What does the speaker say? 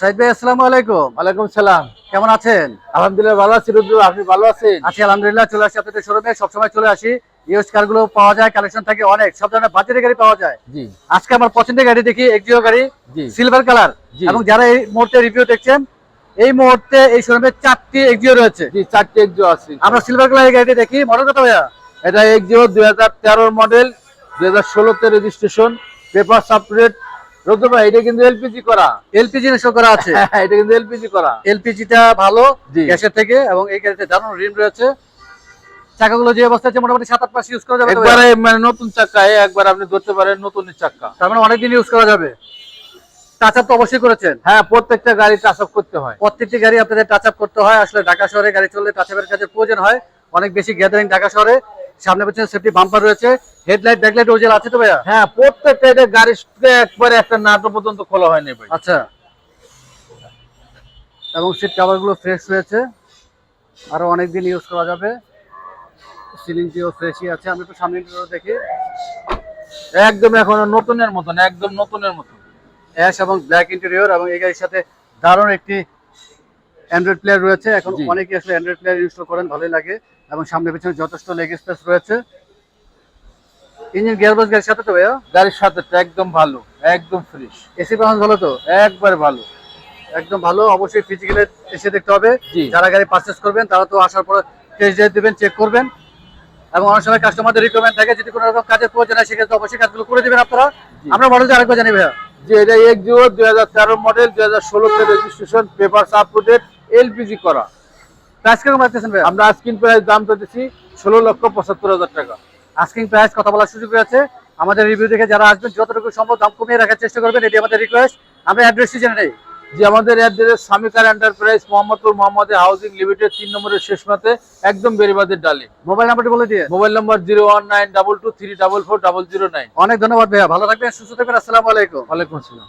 সাইদ ভাই আসসালামু আলাইকুম। ওয়ালাইকুম সালাম। কেমন আছেন? আলহামদুলিল্লাহ ভালো আছি রুদ্র। আপনি ভালো আছেন? আছি আলহামদুলিল্লাহ চলে আপনাদের শোরুমে সবসময় চলে আসি। ইউজ কারগুলো পাওয়া যায় কালেকশন থাকে অনেক। সব ধরনের বাজেটের গাড়ি পাওয়া যায়। জি। আজকে আমার পছন্দের গাড়ি দেখি এক্সিও গাড়ি সিলভার কালার এবং যারা এই মুহূর্তে রিভিউ দেখছেন এই মুহূর্তে এই শোরুমে চারটি এক্সিও রয়েছে। জি চারটে এক্সিও আছে। আমরা সিলভার কালারের গাড়িটি দেখি। মডেল কত ভাইয়া? এটা এক্সিও দুই হাজার তেরোর মডেল দুই হাজার ষোলোতে রেজিস্ট্রেশন পেপার আপডেট রুদ্র ভাই এটা কিন্তু এলপিজি করা। এলপিজি ইনস্টল করা আছে। এটা কিন্তু এলপিজি করা। এলপিজিটা ভালো গ্যাসের থেকে এবং এই গাড়িতে দারুণ রিম রয়েছে। চাকাগুলো যে অবস্থা আছে মোটামুটি সাত আট মাস ইউজ করা যাবে একবারে মানে নতুন চাক্কা একবার আপনি ধরতে পারেন নতুনের চাক্কা তার মানে অনেকদিন ইউজ করা যাবে। টাচ আপ তো অবশ্যই করেছেন। হ্যাঁ প্রত্যেকটা গাড়ি টাচ আপ করতে হয়। প্রত্যেকটি গাড়ি আপনাদের টাচ আপ করতে হয়। আসলে ঢাকা শহরে গাড়ি চললে টাচ আপের কাছে প্রয়োজন হয়। অনেক বেশি গ্যাদারিং ঢাকা শহরে। সামনে পেছনে সেফটি বাম্পার রয়েছে হেডলাইট ব্যাকলাইট ওজেল আছে তো ভাইয়া? হ্যাঁ প্রত্যেকটা এটা গাড়ি একবারে একটা নাটো পর্যন্ত খোলা হয়নি ভাই। আচ্ছা। এবং সিট কাভারগুলো ফ্রেশ রয়েছে। আরও অনেক দিন ইউজ করা যাবে। সিলিংটিও ফ্রেশই আছে। আমি একটু সামনে দেখি। একদম এখনও নতুনের মতন একদম নতুনের মতন। অ্যাশ এবং ব্ল্যাক ইন্টেরিয়র এবং এই গাড়ির সাথে দারুণ একটি অ্যান্ড্রয়েড প্লেয়ার রয়েছে। এখন অনেকে আসলে অ্যান্ড্রয়েড প্লেয়ার ইনস্টল করেন ভালোই লাগে। এবং সামনে পিছনে যথেষ্ট লেগ স্পেস রয়েছে। ইঞ্জিন গিয়ারবক্স গাড়ির সাথে তো ভাইয়া? গাড়ির সাথে একদম ভালো একদম ফ্রেশ এসি পারফরমেন্স ভালো তো? একবার ভালো। একদম ভালো অবশ্যই ফিজিক্যালে এসে দেখতে হবে। যারা গাড়ি পারচেস করবেন তারা তো আসার পর টেস্ট ড্রাইভ দেবেন চেক করবেন। এবং অনেক সময় কাস্টমারদের রিকোয়ারমেন্ট থাকে যদি কোনো রকম কাজের প্রয়োজন হয় সেক্ষেত্রে অবশ্যই কাজগুলো করে দেবেন আপনারা। আমরা মডেলটা আরেকবার জানি ভাইয়া। যে এটা এক্সিও দুই হাজার তেরো মডেল দুই হাজার ষোলোতে রেজিস্ট্রেশন পেপার আপডেট এলপিজি করা। প্রাইস কীরকম রাখতেছেন ভাইয়া আমরা স্ক্রিন প্রাইস দাম পেতেছি ষোলো লক্ষ পঁচাত্তর হাজার টাকা। আস্কিং প্রাইস কথা বলার সুযোগ রয়েছে আমাদের রিভিউ দেখে যারা আসবেন যতটুকু সম্ভব দাম কমিয়ে রাখার চেষ্টা করবেন। এটি আমাদের রিকোয়েস্ট আমরা অ্যাড্রেসটি জেনে নেই। যে আমাদের address স্বামীকার enterprise Mohammadpur Mohammad housing limited তিন নম্বরের শেষ মাতে একদম বেরিবাদের ডালে। মোবাইল নাম্বারটি বলে দিয়ে। Mobile number zero one nine double two three double four double zero nine অনেক ধন্যবাদ ভাইয়া। ভালো থাকবেন সুস্থ থাকবেন। আসসালামু আলাইকুম। ওয়ালাইকুম আসসালাম।